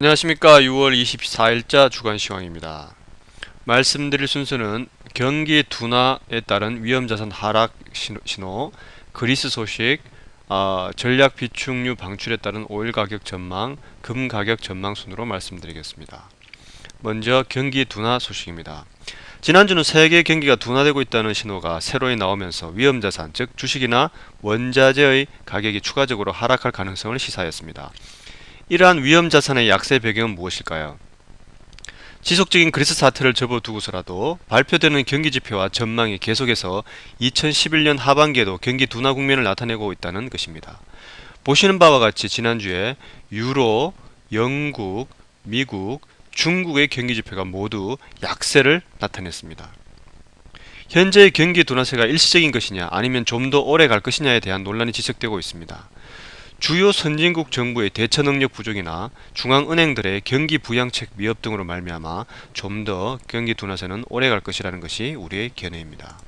안녕하십니까 6월 24일자 주간시황입니다. 말씀드릴 순서는 경기 둔화에 따른 위험자산 하락 신호, 그리스 소식, 어, 전략 비축류 방출에 따른 오일 가격 전망, 금 가격 전망 순으로 말씀드리겠습니다. 먼저 경기 둔화 소식입니다. 지난주는 세계 경기가 둔화되고 있다는 신호가 새로이 나오면서 위험자산, 즉 주식이나 원자재의 가격이 추가적으로 하락할 가능성을 시사했습니다. 이러한 위험 자산의 약세 배경은 무엇일까요? 지속적인 그리스 사태를 접어두고서라도 발표되는 경기 지표와 전망이 계속해서 2011년 하반기에도 경기 둔화 국면을 나타내고 있다는 것입니다. 보시는 바와 같이 지난주에 유로, 영국, 미국, 중국의 경기 지표가 모두 약세를 나타냈습니다. 현재의 경기 둔화세가 일시적인 것이냐 아니면 좀 더 오래 갈 것이냐에 대한 논란이 지속되고 있습니다. 주요 선진국 정부의 대처 능력 부족이나 중앙은행들의 경기 부양책 미흡 등으로 말미암아 좀 더 경기 둔화세는 오래 갈 것이라는 것이 우리의 견해입니다.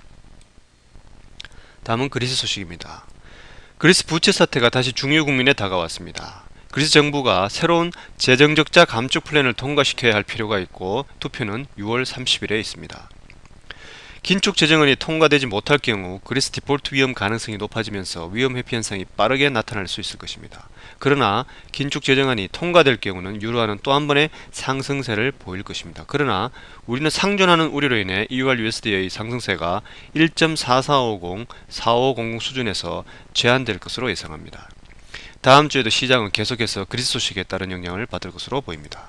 다음은 그리스 소식입니다. 그리스 부채 사태가 다시 중요 국민에 다가왔습니다. 그리스 정부가 새로운 재정적자 감축 플랜을 통과시켜야 할 필요가 있고 투표는 6월 30일에 있습니다. 긴축 재정안이 통과되지 못할 경우 그리스 디폴트 위험 가능성이 높아지면서 위험 회피 현상이 빠르게 나타날 수 있을 것입니다. 그러나 긴축 재정안이 통과될 경우는 유로화는 또 한 번의 상승세를 보일 것입니다. 그러나 우리는 상존하는 우려로 인해 EUR USD의 상승세가 1.4450, 4500 수준에서 제한될 것으로 예상합니다. 다음 주에도 시장은 계속해서 그리스 소식에 따른 영향을 받을 것으로 보입니다.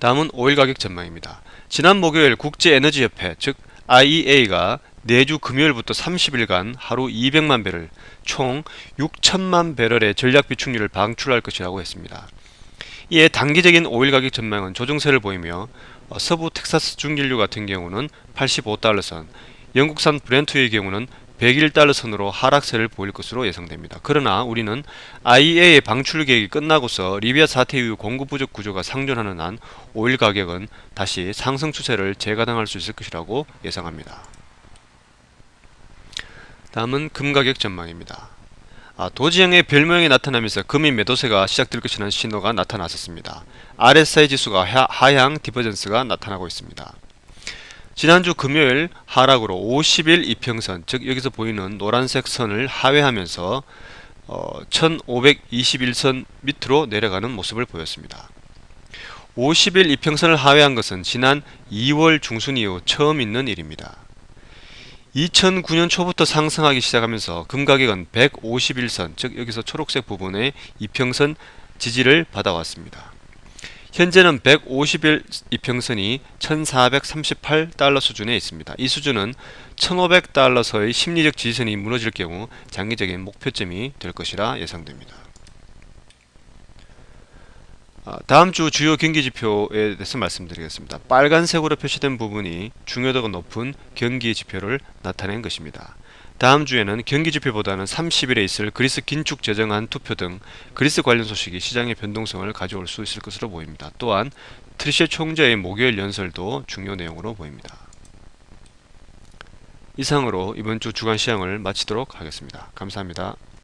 다음은 오일 가격 전망입니다. 지난 목요일 국제에너지협회 즉 IEA가 내주 금요일부터 30일간 하루 200만 배럴 총 6천만 배럴의 전략 비축률을 방출할 것이라고 했습니다. 이에 단기적인 오일 가격 전망은 조정세를 보이며 어, 서부 텍사스 중진류 같은 경우는 85달러선, 영국산 브렌트의 경우는 101달러 선으로 하락세를 보일 것으로 예상됩니다. 그러나 우리는 IEA의 방출 계획이 끝나고서 리비아 사태 이후 공급 부족 구조가 상존하는 한 오일 가격은 다시 상승 추세를 재가당할 수 있을 것이라고 예상합니다. 다음은 금 가격 전망입니다. 아, 도지형의 별모양이 나타나면서 금이 매도세가 시작될 것이라는 신호가 나타났었습니다. RSI 지수가 하향 디버전스가 나타나고 있습니다. 지난주 금요일 하락으로 50일 이평선 즉 여기서 보이는 노란색 선을 하회하면서 어, 1521선 밑으로 내려가는 모습을 보였습니다. 50일 이평선을 하회한 것은 지난 2월 중순 이후 처음 있는 일입니다. 2009년 초부터 상승하기 시작하면서 금 가격은 151선 즉 여기서 초록색 부분의 이평선 지지를 받아왔습니다. 현재는 150일 이평선이 1438달러 수준에 있습니다. 이 수준은 1500달러서의 심리적 지지선이 무너질 경우 장기적인 목표점이 될 것이라 예상됩니다. 아, 다음 주 주요 경기 지표에 대해서 말씀드리겠습니다. 빨간색으로 표시된 부분이 중요도가 높은 경기 지표를 나타낸 것입니다. 다음 주에는 경기 지표보다는 30일에 있을 그리스 긴축 재정안 투표 등 그리스 관련 소식이 시장의 변동성을 가져올 수 있을 것으로 보입니다. 또한 트리셰 총재의 목요일 연설도 중요 내용으로 보입니다. 이상으로 이번 주 주간 시황을 마치도록 하겠습니다. 감사합니다.